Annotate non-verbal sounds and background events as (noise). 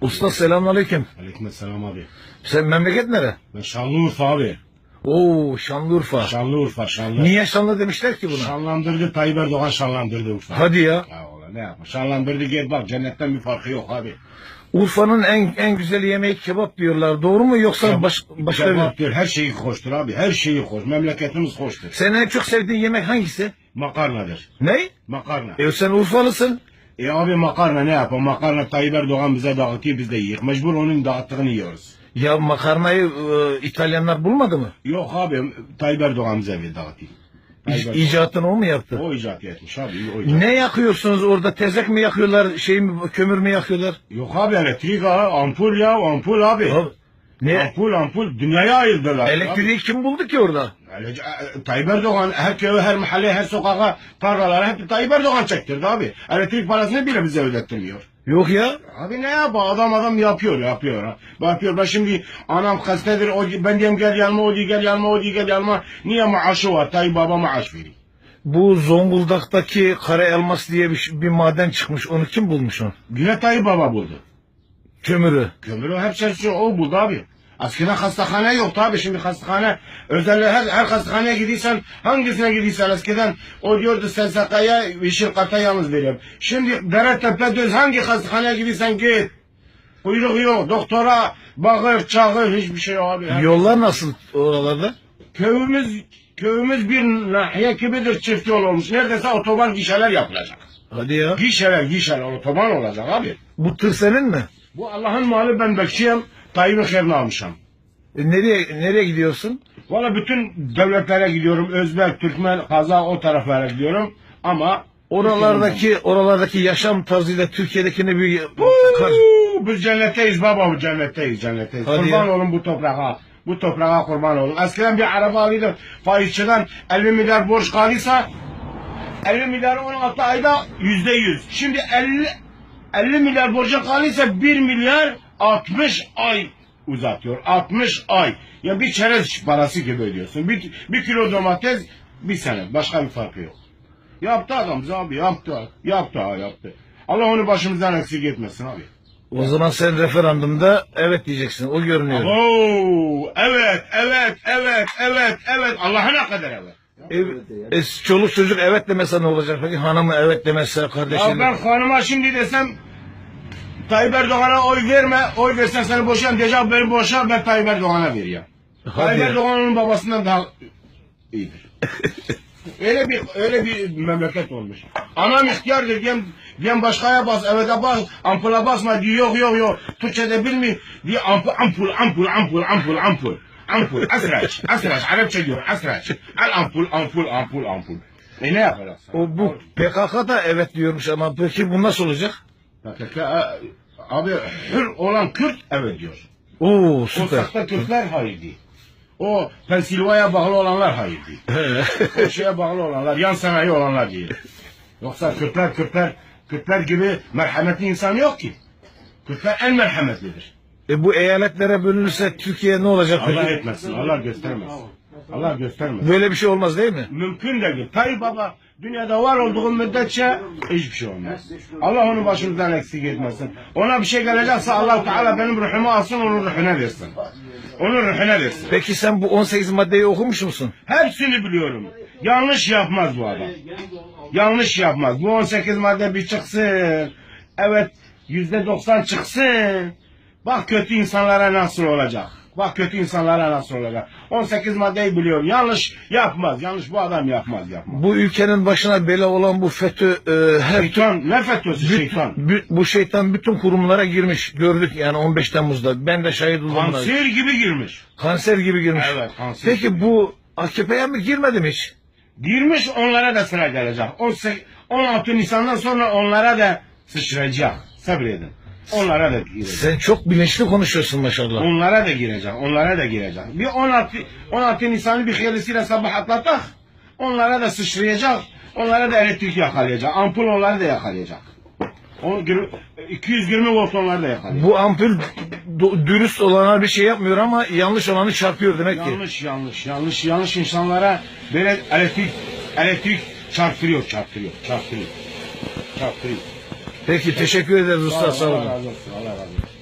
Usta selamünaleyküm. Aleykümselam abi. Sen memleket nere? Ben Şanlıurfa abi. Oo Şanlıurfa. Şanlıurfa Şanlı. Niye Şanlı demişler ki buna? Şanlandırdı Tayyip Erdoğan şanlandırdı Urfa. Hadi ya. Ya ulan ne yapma. Şanlandırdı gel bak cennetten bir farkı yok abi. Urfa'nın en en güzel yemeği kebap diyorlar. Doğru mu yoksa baş, başka bir... Kebap diyor her şeyi hoştur abi. Her şeyi hoş. Memleketimiz hoştur. Senin en çok sevdiğin yemek hangisi? Makarnadır. Ne? Makarna. E sen Urfalısın. E abi makarna ne yapalım? Makarna Tayyip Erdoğan bize dağıtıyor biz de yiyoruz. Mecbur onun dağıttığını yiyoruz. Ya makarnayı e, İtalyanlar bulmadı mı? Yok abi Tayyip Erdoğan bize bir dağıtıyor. Erdoğan. icatını o mu yaptı? O icat etmiş abi. O icat. Ne yakıyorsunuz orada? Tezek mi yakıyorlar? Şey mi, kömür mü yakıyorlar? Yok abi elektrik ha. Ampul ya ampul abi. Ya, ne? Ampul ampul dünyaya ayırdılar. Elektriği kim buldu ki orada? Öyle- e, Tayyip Erdoğan her köye, her mahalle, her sokağa, tarlalara hep Tayyip Erdoğan çektirdi abi. Elektrik parasını bile bize ödettirmiyor. Yok ya. Abi ne yap adam adam yapıyor yapıyor ha. Yapıyor ben şimdi anam hastadır o ben diyeyim gel yanıma o diyor gel yanıma o diyor gel yanıma. Niye maaşı var Tayyip baba maaş veriyor. Bu Zonguldak'taki kara elmas diye bir, bir maden çıkmış. Onu kim bulmuş onu? Yine Tayyip baba buldu. Kömürü. Kömürü hep şey o buldu abi. Eskiden hastahane yoktu abi şimdi hastahane özel her, her hastaneye gidiyorsan hangisine gidiyorsan eskiden o diyordu SSK'ya yeşil karta yalnız veriyorum. Şimdi dere tepe düz hangi hastaneye gidiyorsan git. Kuyruk yok doktora bağır çağır hiçbir şey yok abi. Yollar nasıl oralarda? Köyümüz köyümüz bir nahiye gibidir çift yol olmuş. Neredeyse otoban gişeler yapılacak. Hadi ya. Gişeler gişeler otoban olacak abi. Bu tır senin mi? Bu Allah'ın malı ben bekçiyim. Tayyip'in haberini almışım. E, nereye nereye gidiyorsun? Valla bütün devletlere gidiyorum. Özbek, Türkmen, Kazak o taraflara gidiyorum. Ama Oralardaki oralardaki yaşam tarzıyla Türkiye'dekine bir kar- Uuu, biz cennetteyiz baba bu cennetteyiz cennetteyiz. Hadi kurban ya. olun bu toprağa. Bu toprağa kurban olun. Eskiden bir araba alıyordum. Faizçiden 50 milyar borç kaldıysa 50 milyar 16 ayda yüzde yüz. Şimdi 50 50 milyar borca kaldıysa 1 milyar 60 ay uzatıyor. 60 ay. Ya bir çerez parası gibi ödüyorsun. Bir, bir kilo domates bir sene. Başka bir farkı yok. Yaptı adam bize abi yaptı. Yaptı ha yaptı. Allah onu başımızdan eksik etmesin abi. O zaman sen referandumda evet diyeceksin. O görünüyor. Oo, evet, evet, evet, evet, evet. Allah'a ne kadar evet. E, e, çoluk çocuk evet demese ne olacak peki? Hanımı evet demezse Ya kardeşine. ben hanıma şimdi desem Tayyip Erdoğan'a oy verme, oy versen seni boşayım diyeceğim beni boşa ben Tayyip Erdoğan'a vereyim. Hadi Tayyip ya. Erdoğan onun babasından daha iyidir. (laughs) öyle bir öyle bir memleket olmuş. Anam ihtiyardır diyem, diyem başkaya bas, evet bas, ampula basma diyor, yok yok yok. Türkçe'de bilmiyor, diye ampul, ampul, ampul, ampul, ampul, ampul. Ampul, asraç, asraç, Arapça diyor, asraç. Al ampul, ampul, ampul, ampul. E ne yapacaksın? O bu PKK da evet diyormuş ama peki bu nasıl olacak? PKK, e, abi hür olan Kürt evet diyor. Oo süper. sahte Kürtler hayır değil. O Pensilvanya bağlı olanlar hayır değil. o şeye bağlı olanlar, yan sanayi olanlar değil. Yoksa Kürtler, Kürtler, Kürtler gibi merhametli insan yok ki. Kürtler en merhametlidir. E bu eyaletlere bölünürse Türkiye ne olacak Allah peki? etmesin, Allah göstermesin. Allah göstermesin. Böyle bir şey olmaz değil mi? Mümkün değil. Tayyip Baba dünyada var olduğu müddetçe hiçbir şey olmaz. Allah onu başımızdan eksik etmesin. Ona bir şey gelecekse allah Teala benim ruhumu alsın onun ruhuna versin. Onun ruhuna versin. Peki sen bu 18 maddeyi okumuş musun? Hepsini biliyorum. Yanlış yapmaz bu adam. Yanlış yapmaz. Bu 18 madde bir çıksın. Evet yüzde 90 çıksın. Bak kötü insanlara nasıl olacak. Bak kötü insanlara nasıl olacak. 18 maddeyi biliyorum. Yanlış yapmaz. Yanlış bu adam yapmaz yapmaz. Bu ülkenin başına bela olan bu FETÖ e, her Şeytan ne FETÖ'sü Büt- şeytan. bü- bu şeytan bütün kurumlara girmiş. Gördük yani 15 Temmuz'da. Ben de şahit oldum. buna. Kanser gibi girmiş. Kanser gibi girmiş. Evet, kanser Peki gibi. bu AKP'ye mi girmedi mi hiç? Girmiş onlara da sıra gelecek. 18 16 Nisan'dan sonra onlara da sıçrayacak. Sabredin. Onlara da girecek. Sen çok bilinçli konuşuyorsun maşallah. Onlara da girecek. Onlara da girecek. Bir 16 16 Nisan'ı bir hayırlısıyla sabah atlatak. Onlara da sıçrayacak. Onlara da elektrik yakalayacak. Ampul onları da yakalayacak. O, gir- 220 volt onları da yakalayacak. Bu ampul dürüst olana bir şey yapmıyor ama yanlış olanı çarpıyor demek ki. Yanlış yanlış yanlış yanlış insanlara böyle elektrik elektrik çarptırıyor çarptırıyor çarptırıyor çarptırıyor. Peki teşekkür ederiz usta sağ olun. Allah razı olsun Allah razı olsun.